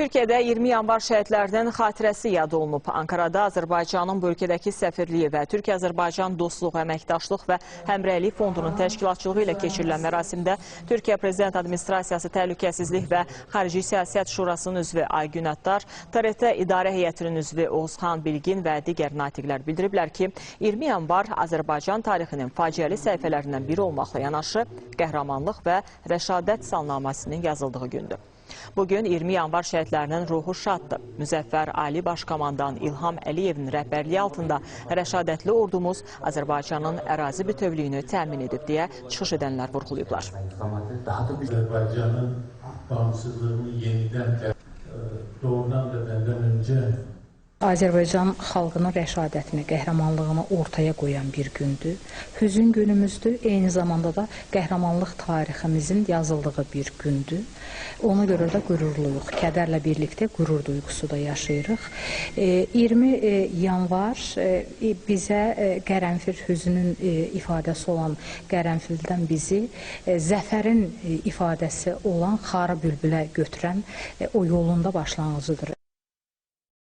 Türkiyədə 20 yanvar şəhidlərinin xatirəsi yad olunub. Ankarada Azərbaycanın bu ölkədəki səfirliyi və Türkiyə-Azərbaycan Dostluq, Əməkdaşlıq və Həmrəylik Fondunun təşkilatçılığı ilə keçirilən mərasimdə Türkiyə Prezident Administrasiyası Təhlükəsizlik və Xarici Siyasət Şurasının üzvü Aygün Attar, TRT İdarə Heyətinin üzvü Oğuzxan Bilgin və digər natiqlər bildiriblər ki, 20 yanvar Azərbaycan tarixinin faciəli səhifələrindən biri olmaqla yanaşı, qəhrəmanlıq və rəşadət salnamasının yazıldığı gündür. Bugün 20 yanvar şəhidlərinin ruhu şaddır. Müzəffər Ali Başkomandan İlham Əliyevin rəhbərliyi altında rəşadətli ordumuz Azərbaycanın ərazi bütövlüyünü təmin edib deyə çıxış edənlər vurğulayıblar. Daha da Azerbaycan'ın bağımsızlığını yeniden e, doğrudan da benden önce Azərbaycan xalqının rəşadətini, qəhrəmanlığını ortaya qoyan bir gündür. Hüzün günümüzdür, eyni zamanda da qəhrəmanlıq tariximizin yazıldığı bir gündür. Ona görə də qürurluyuq. Kədərlə birlikdə qürur duyğusu da yaşayırıq. E, 20 e, yanvar e, bizə e, qərənfil hüznün e, ifadəsi olan qərənfildən bizi e, zəfərin e, ifadəsi olan xarı bülbülə götürən e, o yolunda başlanğıcıdır.